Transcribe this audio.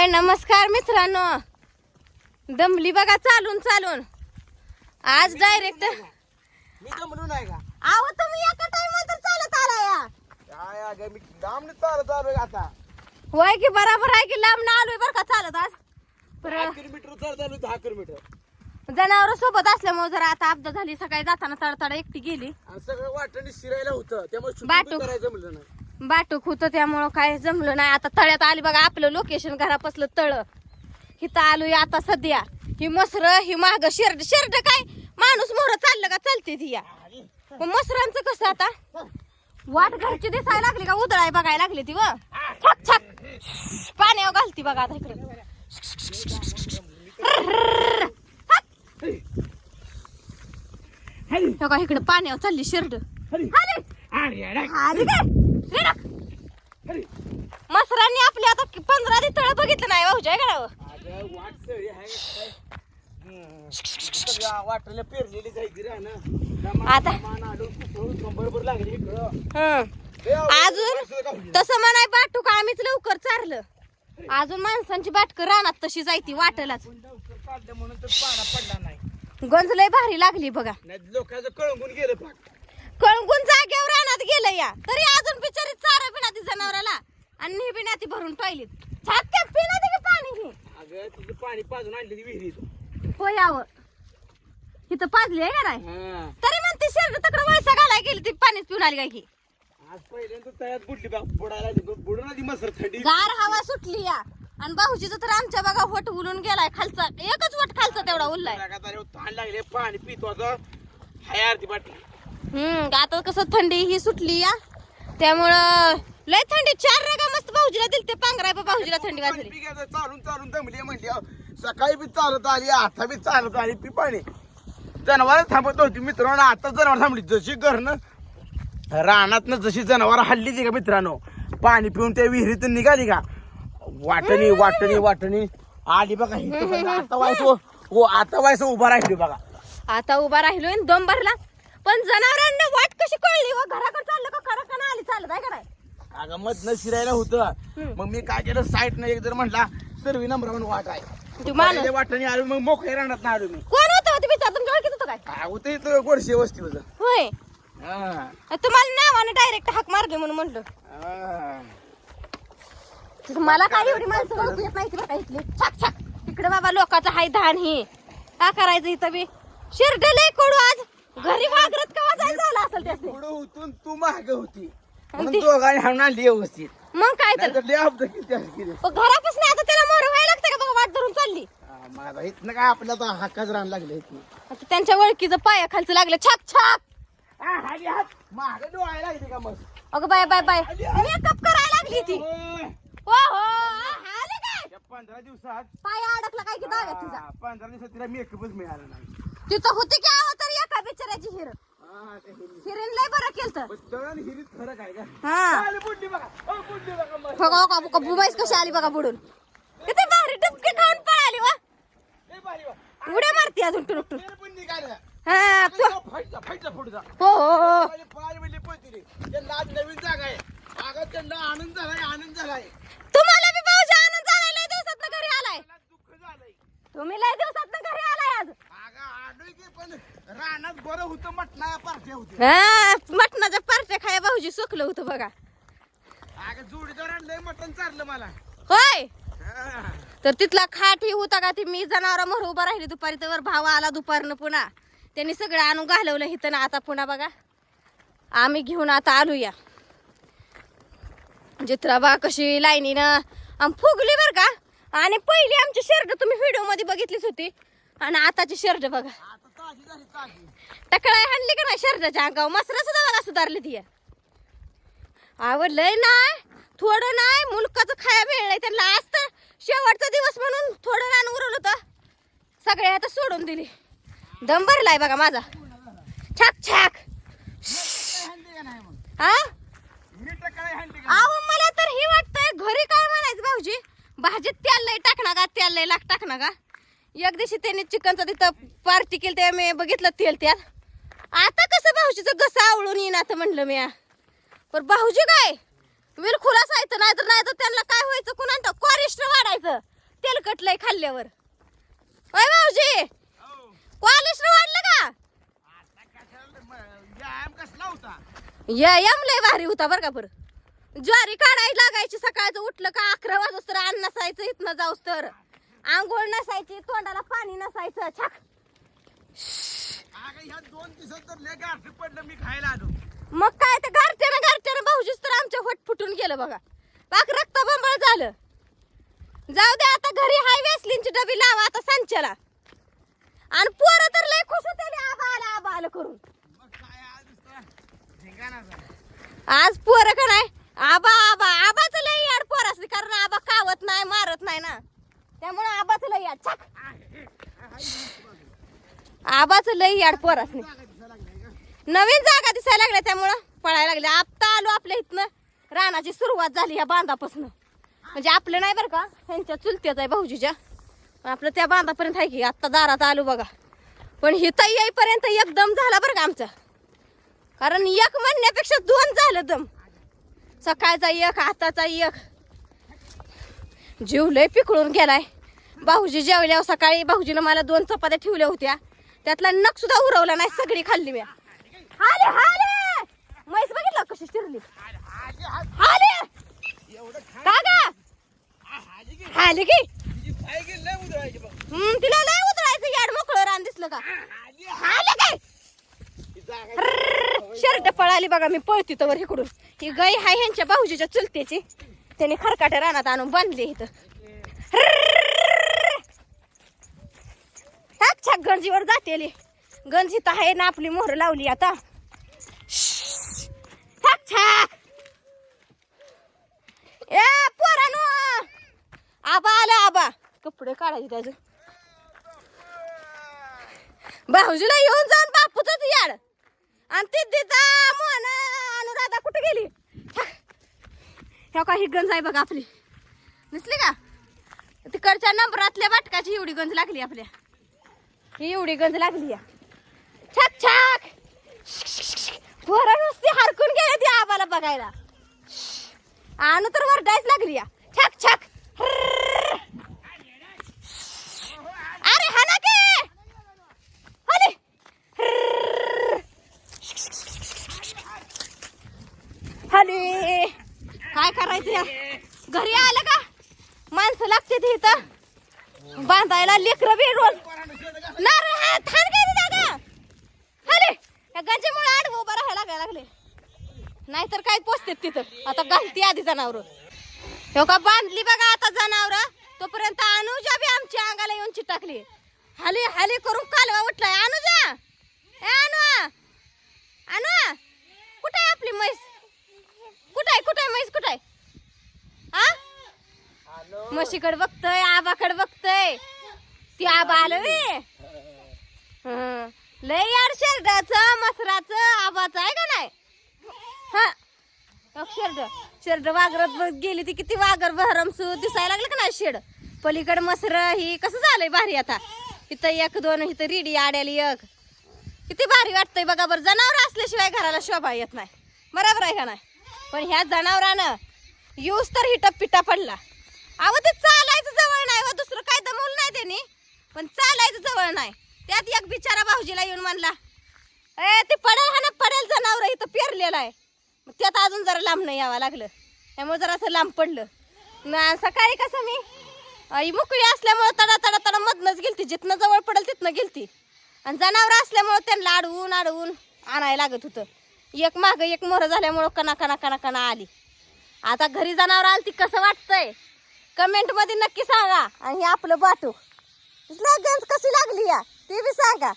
होय नमस्कार मित्रांनो. दमली बघा चालून चालून. आज डायरेक्ट मी नाही का? आहो तुम्ही एका टाइम तर चालत आला या. काय अगं मी लांब चालत आलोय आता. होय की बराबर आहे की लांब ना आलोय बरं का चालत आज? दहा किलोमीटर चालत आलो दहा किलोमीटर. जनावर सोबत असल्यामुळे जरा आता अपघात झाली सकाळी जाताना तडतड एकटी गेली. आणि सगळं वाटणी शिरायला होतं त्यामुळे बाटू. पण करायचं म्हणलं नाही. बाटूक होतं त्यामुळं काय जमलं नाही. आता तळ्यात आली बघा आपलं लोकेशन घरापासलं तळ. इथं आलोय आता सध्या. ही मसर ही माग शेरड शेरड काय? माणूस मोर चाललं का चालते ती या. मसरांचं कसं आता? वाट घरची दिसायला लागली का? उदळाय बघायला लागली ती व. छक छक. पाण्यावर घालती बघा आता इकडे. इकडे पाण्यावर चालली शेरड. आली. रेडा. मसरांनी आपली आता पंधरा दिवस तळ बघितलं नाही भाऊच्या गडावर वाटलं पेरलेली जायची आता- लागली हं. अजून? तसं म्हणाय बाटू का आम्हीच लवकर चारलं. अजून माणसांची बाटक रानात तशी जायती वाटलाच. आपण लवकर काढलं म्हणून तर पाना पडला नाही गंज लय भारी लागली बघा. लोकांचं कळंगून गेलं कळगून जाग्यावर रानात गेलं या. तरी अजून बिचारी चारा पिना ती जनावराला आणि नी पिना ती भरून टॉयलेट छात्यात पिना ती पाणी घे. अगं पाणी पाजून आणली ती विहिरीत. हो यावं इथं पाजली आहे का नाही हा. तरी म्हणते शर्ट तकडं वैसा घालाय गेली ती पाणीच पिऊन आली काय की आज पहिल्यांदा तयात बुडली बा बुडायला लागली. बुडून आली मसर थंडी. गार हवा सुटली या. आणि भाऊजीचं तर आमच्या बघा वट उलून गेलाय खालचा. एकच वट खालचा तेवढा उरलाय लागले पाणी पितो आता हाय अर्धी बाटली हम्म आता कसं थंडी ही सुटली या. त्यामुळं लय थंडी चार रेगा मस्त भाऊजीला दिल ते पांघराय भाऊजीला थंडी वाजली. चालून चालून दमली म्हणली अहो. सकाळी बी चालत आली आता बी चालत आली पी पाणी जनावर थांबत होती मित्रांनो आता जनावर थांबली. जशी घरनं रानातनं जशी जनावर हल्ली ती का मित्रांनो पाणी पिऊन त्या विहिरीतून निघाली का? वाटणी वाटणी वाटणी. आली बघा आता व्हायचं हो आता व्हायचं उभा राहिली बघा. आता उभा राहिलोय आणि दम भरला. पण जनावरांना वाट कशी कळली व घराकडे चाललं का खरं आली? चालत आहे का नाही? अगं मधनं शिरायला होतं. मग मी काय केलं? साईड न एक जर म्हटला सर्वी नंबर वाट आहे. तू माणूस पहिल्या वाटेने आलो मग मोकळे राहणार ना आलो मी. कोण होतं तुमच्या ओळखीत होतं काय? काय होतं इथं? गोडशे वस्ती होतं. होय. हा. तुम्हाला नावाने डायरेक्ट हाक मारले म्हणून म्हणलं. हा. तसं मला काय एवढी माणसं ओळखू येत नाही का इथली. छाक छाक. इकडे बाबा लोकांचं हाय धान ही. का करायचं इथं बी? शिरडले कडू आज. घरी वागरत कवा जायचं झालं असेल त्यासने? पुढं होतून तू माग होती. म्हणून ती- दोघांनी हाणून आणली व्यवस्थित. मग काय तर. नाहीतर लय अपघात किती. पण घरापासून आता त्याला मोर व्हायला लागतं का बघा वाट धरून चालली? हा, माझा इथनं काय आपल्याला तर हाकाच राहणं लागलं आता त्यांच्या ओळखीचं पाया खालचं लागलं. छाक छाक. हाली हात. माग डोळायला लागली का मग अगं बाय बाय बाय. मेकअप करायला लागली ती होय. हो हो. आले काय या पंधरा दिवसात. पाया अडकला काय की दाव्यात हा, पंधरा दिवसात तिला मेकअपच मिळाला नाही. तिथं होती की आहो तरी एका बिचाराची हिर. हा, ते हिरी. हिरीन लय बरं केलं पण तळण हिरीत फरक आहे का हा. बघा. बघा बघा बुबाईस कशी आली बघा बुडून. किती भारी डुबकी खाऊन पळाली वा. उड्या मारती अजून टुनुक टुनुक. हा हो हो हो. आनंद झालाय आनंद झालाय. तुम्हाला बी भाऊजी आनंद झालाय लय दिवसात घरी आलाय. तुम्ही लय दिवसात घरी आलाय. आज. रानात बरं होतं मटणा पार्ट्या होत्या. हा मटणाच्या पार्ट्या खाया भाऊजी सुकलं होतं बघा. अगं जोडीदार आणलंय मटण चारलं मला. होय? हा. तर तिथला खाट ही होता का ती मी जनावर मोर उभा राहिली दुपारी तर भाव आला दुपारनं पुन्हा. त्यांनी सगळं आणून घालवलं इथं ना आता पुन्हा बघा. आम्ही घेऊन आता आलूया. जित्रा बा कशी लाईनीनं आम फुगली बरं का? आणि पहिली आमची शर्ट तुम्ही व्हिडिओमध्ये बघितलीच होती. आणि आताची शर्ट बघा. टकळाय हाणली का नाही शर्टाच्या अंगावर? मसरा सुद्धा बघा सुधारली ती आवडलंय नाही थोडं नाही मुलकाचं खाया मिळलंय त्यांना आज तर शेवटचा दिवस म्हणून थोडं रान उरवलं होतं. सगळे आता सोडून दिली. दम भरलाय बघा माझा. छाक छाक. हा अहो मला तर ही वाटतंय घरी काय म्हणायचं भाऊजी? भाजीत तेल लय टाकणार का? तेल लय लाग टाकणार का? एक दिवशी त्यांनी चिकनचं तिथं पार्टी केली तेव्हा मी बघितलं तेल त्यात. आता कसं भाऊजीचं घसा आवळून येईन आता म्हणलं मी पण भाऊजी काय? बिलकुल असायचं नाही तर नाही तर त्यांना काय व्हायचं? कुणाला कॉरिस्ट वाढायचं. तेलकट लय खाल्ल्यावर. होय भाऊजी? कॉलेस्ट्रॉल वाढलं का? आता या यम लय भारी होता बरं का बरं. ज्वारी काढायला लागायची सकाळचं. उठलं का अकरा वाजता तर अन्न नसायचं इथनं जाऊस तर. आंघोळ नसायची तोंडाला पाणी नसायचं छाक. अगं ह्या दोन दिवसात तर लय गारठं पडलं मी खायला आलो. मग काय ते भाऊजीच तर आमच्या होट फुटून गेलं बघा. पाक रक्त बंबळ झालं. जाऊ दे आता घरी हाय वेसलींची डबी लावा आता सांच्याला आणि पोरं तर लय खुश होते आबा आला आबा आलं करून. मग काय आज नुसता धिंगाणा झाला. आज पोरं का नाही? आबा आबा आबाच लय याड पोर असते कारण आबा कावत नाही मारत नाही ना. त्यामुळे आबाच लय याड. छाक. आबाच लय याड पोर नवीन जागा दिसायला लागल्या त्यामुळं पळायला लागले. आत्ता आलो आपल्या इथनं. रानाची सुरुवात झाली या बांधापासून. म्हणजे आपलं नाही बरं का? ह्यांच्या चुलत्याच आहे भाऊजीच्या. आपलं त्या बांधापर्यंत आहे की आत्ता दारात आलो बघा. पण हिथं येईपर्यंत एकदम झाला बरं का आमचा. कारण एक म्हणण्यापेक्षा दोन झालं दम. सकाळचा एक आताचा एक. जीव लय पिकळून गेलाय. भाऊजी जेवल्यावर सकाळी. भाऊजीनं मला दोन चपात्या ठेवल्या होत्या. त्यातला नख सुद्धा उरवला नाही सगळी खाल्ली मी. हाले हाले म्हैस बघितलं कशी चिरली हाले का गा हाले की? हम्म, तिला लय उतरायचं याड मोकळं रान दिसलं का? हाले काय ही शर्ट पळाली बघा मी पळती तर इकडून. ही गाय हाय ह्यांच्या भाऊजीच्या चुलतेची त्याने खरकाट्या रानात आणून बांधली इथं. टाक छाक गंजीवर जातेली. गंजी तर आहे ना आपली मोहर लावली आता. टाक छाक. ए पोरानो! आबा आला आबा. कपडे काढायचे त्याचं. भाऊजीला येऊन जाऊन बापूच याड. आणि ती दिदा मोहन. अनुराधा कुठे गेली? ह्या काही गंज आहे बघा आपली. दिसली का? तिकडच्या नंबरातल्या वाटकाची एवढी गंज लागली आपल्या. ही एवढी गंज लागली या. छाक छाक. पोरं नुसती हरकून गेले ती आम्हाला बघायला. आणू तर वरडायच लागली या. छाक छाक अरे हा ना के हले हले काय करायचं या? घरी आलं का? माणसं लागते ती इथं. बांधायला लेकरं बी रोज नारळ हा, गंजेमुळे उभा राहायला लागायला लागले. नाहीतर काय पोचते तिथं? आता घालती आधी जनावर. हो का बांधली बघा आता जनावर. तोपर्यंत अनुजा बी आमच्या अंगाला येऊन चिटाकली. हाली हाली करून कालवा उठलाय. अनुजा! ए अनु! अनु! कुठे आपली म्हैस कुठे आहे कुठे आहे म्हैस कुठे आहे हा म्हशीकडे बघतय आबाकडे बघतय. ती आबा आलं रे. हं. लय यार शेरडाचं मसराचं आबाच आहे का नाही? हा. बघ शेरड वागरत बघ गेली ती किती वागर बहरमसू. दिसायला लागलं का नाही शेड? पलीकडे मसर ही कसं झालंय भारी आता? इथं एक दोन इथं रिडी आड्याली एक. किती भारी वाटतंय बघा बरं जनावर असल्याशिवाय घराला शोभा येत नाही. बरोबर आहे का नाही? पण ह्या जनावरानं यूज तर हिटप पिटा पडला. अहो ते चालायचं जवळ नाही व दुसरं काय दमवलं नाही त्यांनी. पण चालायचं जवळ नाही. त्यात एक बिचारा भाऊजीला येऊन म्हणला ए ते पडेल हा ना पडेल जनावर इथं पेरलेलं आहे. मग त्यात अजून जरा लांब नाही यावं लागलं. त्यामुळे जरा असं लांब पडलं. ना सकाळी कसं मी आई मोकळी असल्यामुळं तडा तडा तडा मधनंच गेलती. जिथनं जवळ पडेल तिथनं गेलती. आणि जनावर असल्यामुळं त्यांना अडवून अडवून आणायला लागत होतं. एक मागं एक मोहरं झाल्यामुळं कणा कणा कणा कणा आली. आता घरी जनावर आली ती कसं वाटतंय? कमेंटमध्ये नक्की सांगा. आणि हे आपलं बाटू. गंज कशी लागली या? ते बी सांगा.